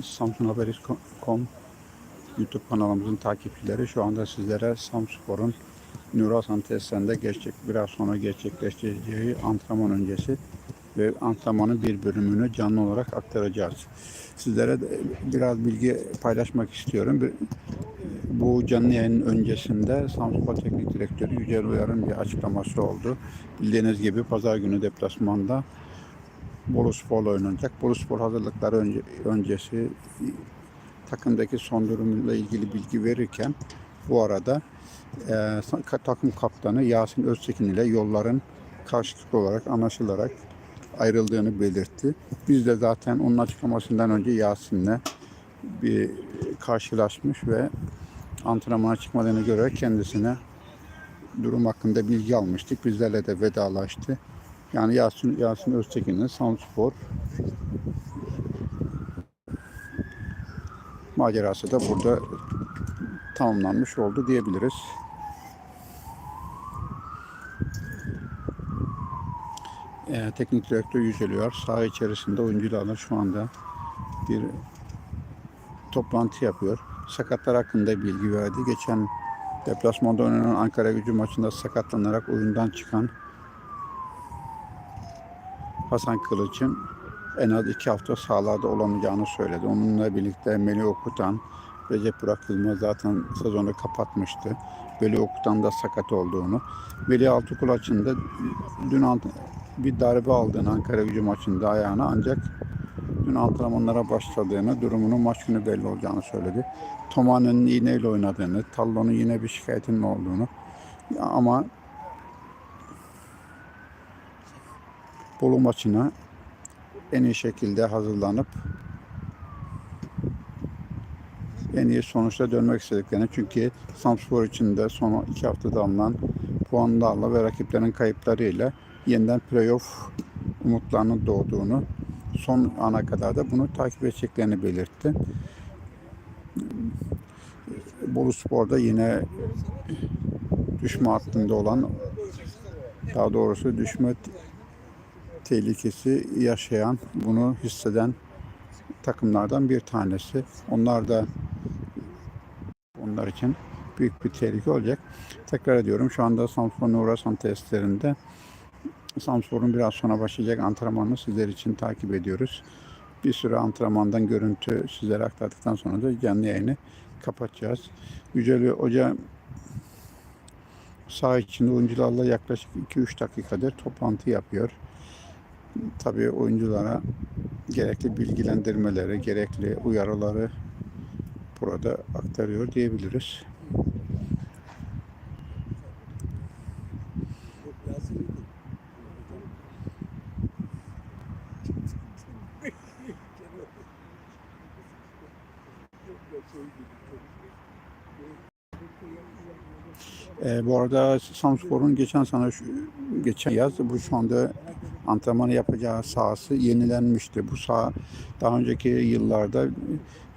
samsunhaber.com YouTube kanalımızın takipçileri şu anda sizlere Samspor'un Nurasan testlerinde gerçek, biraz sonra gerçekleştireceği antrenman öncesi ve antrenmanın bir bölümünü canlı olarak aktaracağız. Sizlere de biraz bilgi paylaşmak istiyorum. Bu canlı yayının öncesinde Samspor Teknik Direktörü Yücel Uyar'ın bir açıklaması oldu. Bildiğiniz gibi pazar günü deplasmanda Bolu Spor'la oynanacak. Bolu hazırlıkları önce, öncesi takımdaki son durumuyla ilgili bilgi verirken bu arada e, takım kaptanı Yasin Öztekin ile yolların karşılıklı olarak anlaşılarak ayrıldığını belirtti. Biz de zaten onun açıklamasından önce Yasin'le bir karşılaşmış ve antrenmana çıkmadığını göre kendisine durum hakkında bilgi almıştık. Bizlerle de vedalaştı. Yani Yasin, Yasin Öztekin'in Samspor macerası da burada tamamlanmış oldu diyebiliriz. Ee, teknik direktör yüceliyor. Saha içerisinde oyuncularla şu anda bir toplantı yapıyor. Sakatlar hakkında bilgi verdi. Geçen deplasmanda oynanan Ankara gücü maçında sakatlanarak oyundan çıkan Hasan Kılıç'ın en az iki hafta sahalarda olamayacağını söyledi. Onunla birlikte Melih Okutan, Recep Burak Yılmaz zaten sezonu kapatmıştı. Melih Okutan da sakat olduğunu. Melih Altıkulaç'ın da dün bir darbe aldığını Ankara gücü maçında ayağına ancak dün antrenmanlara başladığını, durumunun maç günü belli olacağını söyledi. Toma'nın iğneyle oynadığını, Tallo'nun yine bir şikayetinin olduğunu ama Bolu maçına en iyi şekilde hazırlanıp en iyi sonuçla dönmek istediklerini çünkü Samspor için de son iki haftada alınan puanlarla ve rakiplerin kayıplarıyla yeniden playoff umutlarının doğduğunu son ana kadar da bunu takip edeceklerini belirtti. Bolu Spor'da yine düşme hattında olan daha doğrusu düşme tehlikesi yaşayan, bunu hisseden takımlardan bir tanesi. Onlar da onlar için büyük bir tehlike olacak. Tekrar ediyorum şu anda Samspor Nurasan testlerinde Samspor'un biraz sonra başlayacak antrenmanını sizler için takip ediyoruz. Bir süre antrenmandan görüntü sizlere aktardıktan sonra da canlı yayını kapatacağız. Yücel Hoca saha içinde oyuncularla yaklaşık 2-3 dakikadır toplantı yapıyor. Tabii oyunculara gerekli bilgilendirmeleri, gerekli uyarıları burada aktarıyor diyebiliriz. Ee, bu arada Samspor'un geçen şu- geçen yaz bu şu anda antrenmanı yapacağı sahası yenilenmişti. Bu saha daha önceki yıllarda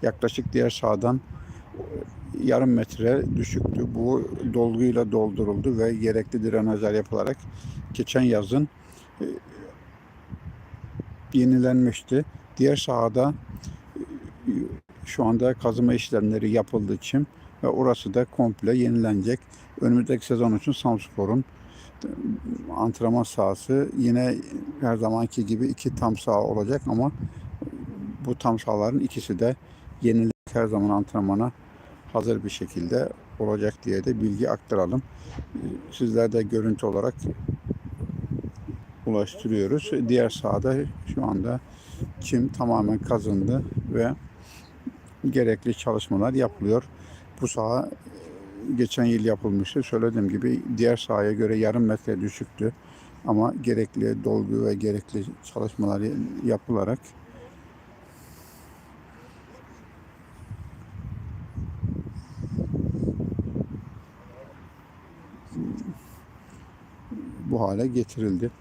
yaklaşık diğer sahadan yarım metre düşüktü. Bu dolguyla dolduruldu ve gerekli drenajlar yapılarak geçen yazın e, yenilenmişti. Diğer sahada e, şu anda kazıma işlemleri yapıldığı için ve orası da komple yenilenecek. Önümüzdeki sezon için Samspor'un e, antrenman sahası yine her zamanki gibi iki tam saha olacak ama bu tam sahaların ikisi de yenilik her zaman antrenmana hazır bir şekilde olacak diye de bilgi aktaralım. E, Sizler de görüntü olarak ulaştırıyoruz. Diğer sahada şu anda çim tamamen kazındı ve gerekli çalışmalar yapılıyor. Bu saha geçen yıl yapılmıştı. Söylediğim gibi diğer sahaya göre yarım metre düşüktü. Ama gerekli dolgu ve gerekli çalışmalar yapılarak bu hale getirildi.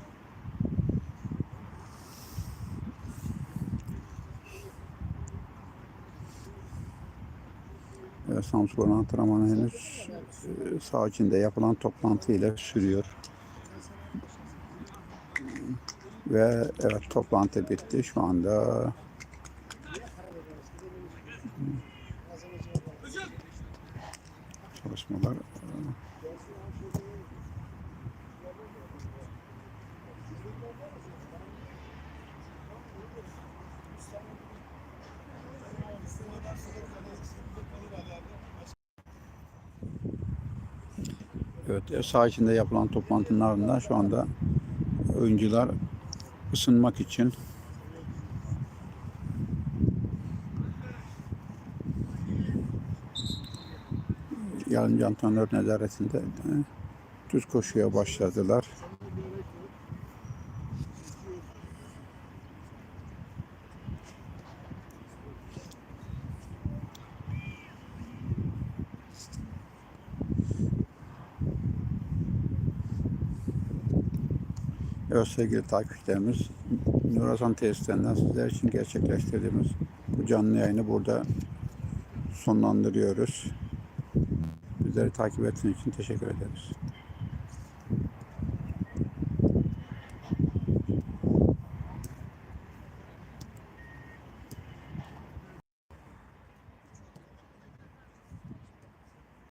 E, Samspor antrenmanı henüz e, sağ içinde yapılan toplantı sürüyor. Ve evet toplantı bitti. Şu anda çalışmalar e, Evet, ev saha içinde yapılan toplantının ardından şu anda oyuncular ısınmak için yardımcı antrenör nezaretinde e, düz koşuya başladılar. Evet sevgili takipçilerimiz, Nurasan tesislerinden sizler için gerçekleştirdiğimiz bu canlı yayını burada sonlandırıyoruz. Bizleri takip ettiğiniz için teşekkür ederiz.